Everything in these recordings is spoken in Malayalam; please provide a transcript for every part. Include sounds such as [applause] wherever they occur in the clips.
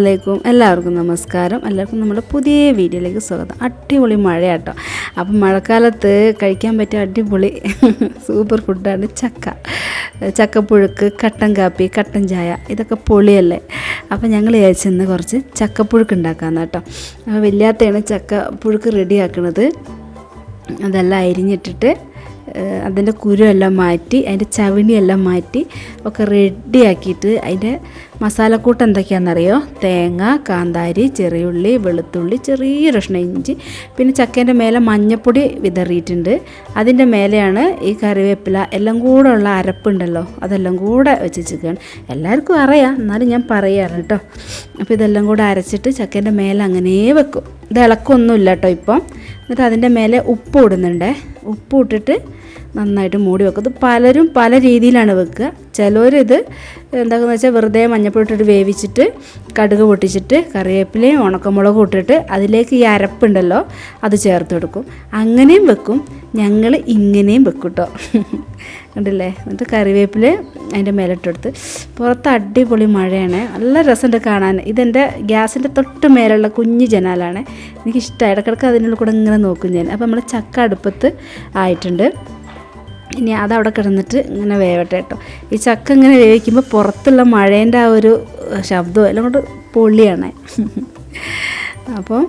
വലൈക്കും എല്ലാവർക്കും നമസ്കാരം. എല്ലാവർക്കും നമ്മുടെ പുതിയ വീഡിയോയിലേക്ക് സ്വാഗതം. അടിപൊളി മഴയാട്ടോ. അപ്പം മഴക്കാലത്ത് കഴിക്കാൻ പറ്റിയ അടിപൊളി [laughs] സൂപ്പർ ഫുഡാണ് ചക്ക. ചക്കപ്പുഴുക്ക് കട്ടൻ കാപ്പി കട്ടൻ ചായ ഇതൊക്കെ പൊളിയല്ലേ? അപ്പം ഞങ്ങൾ ചേച്ചിന്ന് കുറച്ച് ചക്കപ്പുഴുക്ക് ഉണ്ടാക്കാമെന്ന് കേട്ടോ. അപ്പോൾ വല്യാത്തയാണ് ചക്ക പുഴുക്ക് റെഡിയാക്കണത്. അതെല്ലാം അരിഞ്ഞിട്ടിട്ട് അതിന്റെ കുരുവെല്ലാം മാറ്റി അതിന്റെ ചവിണിയെല്ലാം മാറ്റി ഒക്കെ റെഡിയാക്കിയിട്ട് അതിന്റെ മസാലക്കൂട്ട് എന്തൊക്കെയാണെന്നറിയോ? തേങ്ങ കാന്താരി ചെറിയുള്ളി വെളുത്തുള്ളി ചെറിയ കഷ്ണം ഇഞ്ചി പിന്നെ ചക്കേന്റെ മേലെ മഞ്ഞപ്പൊടി വിതറിയിട്ടുണ്ട്. അതിന്റെ മേലെയാണ് ഈ കറിവേപ്പില എല്ലാം കൂടെ ഉള്ള അരപ്പുണ്ടല്ലോ അതെല്ലാം കൂടെ വെച്ച് വെച്ചിരിക്കുകയാണ്. എല്ലാവർക്കും അറിയാം എന്നാലും ഞാൻ പറയാറ് കേട്ടോ. അപ്പോൾ ഇതെല്ലാം കൂടെ അരച്ചിട്ട് ചക്കേന്റെ മേലെ അങ്ങനെ വെക്കും. ഇത് ഇളക്കൊന്നുമില്ല കേട്ടോ ഇപ്പം. എന്നിട്ട് അതിന്റെ മേലെ ഉപ്പ് ഇടുന്നുണ്ട്. ഉപ്പ് ഇട്ടിട്ട് നന്നായിട്ട് മൂടി വെക്കും. ഇത് പലരും പല രീതിയിലാണ് വെക്കുക. ചിലവരിത് എന്താണെന്ന് വെച്ചാൽ വെറുതെ മഞ്ഞപ്പൊടി വേവിച്ചിട്ട് കടുക് പൊട്ടിച്ചിട്ട് കറിവേപ്പിലയും ഉണക്കമുളകും ഇട്ടിട്ട് അതിലേക്ക് ഈ അരപ്പുണ്ടല്ലോ അത് ചേർത്ത് കൊടുക്കും അങ്ങനെയും വെക്കും. ഞങ്ങൾ ഇങ്ങനെയും വെക്കും കേട്ടോ [laughs] കണ്ടില്ലേ? എന്നിട്ട് കറിവേപ്പില അതിന്റെ മേലിട്ടെടുത്ത്. പുറത്ത് അടിപൊളി മഴയാണ്. നല്ല രസമുണ്ട് കാണാൻ. ഇതെന്റെ ഗ്യാസിന്റെ തൊട്ട് മേലുള്ള കുഞ്ഞു ജനാലാണ്. എനിക്കിഷ്ടം. ഇടക്കിടക്ക് അതിനുള്ള കൂടെ ഇങ്ങനെ നോക്കും ഞാൻ. അപ്പോൾ നമ്മൾ ചക്ക അടുപ്പത്ത് ആയിട്ടുണ്ട്. ഇനി അതവിടെ കിടന്നിട്ട് ഇങ്ങനെ വേവട്ടെ കേട്ടോ. ഈ ചക്ക ഇങ്ങനെ വേവിക്കുമ്പോൾ പുറത്തുള്ള മഴേന്റെ ആ ഒരു ശബ്ദവും എല്ലാം കൊണ്ട് പൊള്ളിയാണ്. അപ്പോൾ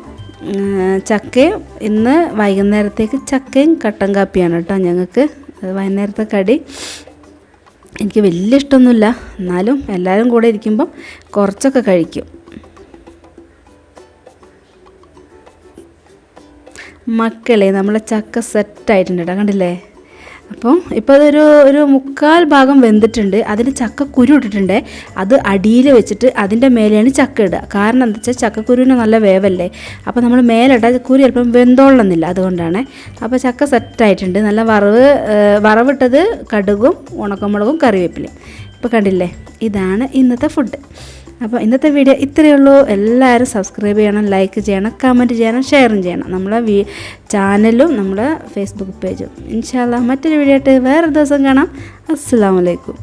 ചക്കയും ഇന്ന് വൈകുന്നേരത്തേക്ക് ചക്കയും കട്ടൻ കാപ്പിയാണ് കേട്ടോ ഞങ്ങൾക്ക് വൈകുന്നേരത്തെ കടി. എനിക്ക് വലിയ ഇഷ്ടമൊന്നുമില്ല. എന്നാലും എല്ലാവരും കൂടെ ഇരിക്കുമ്പം കുറച്ചൊക്കെ കഴിക്കും. മക്കളെ നമ്മളെ ചക്ക സെറ്റായിട്ടുണ്ട് കേട്ടോ. കണ്ടില്ലേ? അപ്പം ഇപ്പോൾ അതൊരു ഒരു മുക്കാൽ ഭാഗം വെന്തിട്ടുണ്ട്. അതിന് ചക്ക കുരു ഇട്ടിട്ടുണ്ട്. അത് അടിയിൽ വെച്ചിട്ട് അതിന്റെ മേലെയാണ് ചക്ക ഇടുക. കാരണം എന്താ വെച്ചാൽ ചക്കക്കുരുവിന് നല്ല വേവല്ലേ? അപ്പോൾ നമ്മൾ മേലിട്ടാൽ കുരു ചിലപ്പം വെന്തോളന്നില്ല അതുകൊണ്ടാണ്. അപ്പോൾ ചക്ക സെറ്റായിട്ടുണ്ട്. നല്ല വറവ് വറവിട്ടത് കടുകും ഉണക്കമുളകും കറിവേപ്പിലയും. ഇപ്പോൾ കണ്ടില്ലേ? ഇതാണ് ഇന്നത്തെ ഫുഡ് അപ്പോൾ ഇന്നത്തെ വീഡിയോ ഇത്രയേ ഉള്ളൂ. എല്ലാവരും സബ്സ്ക്രൈബ് ചെയ്യണം ലൈക്ക് ചെയ്യണം കമന്റ് ചെയ്യണം ഷെയറും ചെയ്യണം. നമ്മളെ ചാനലും നമ്മുടെ ഫേസ്ബുക്ക് പേജും ഇൻഷാല്ല മറ്റൊരു വീഡിയോ ആയിട്ട് വേറെ ദിവസം കാണാം. അസ്സാം വലൈക്കും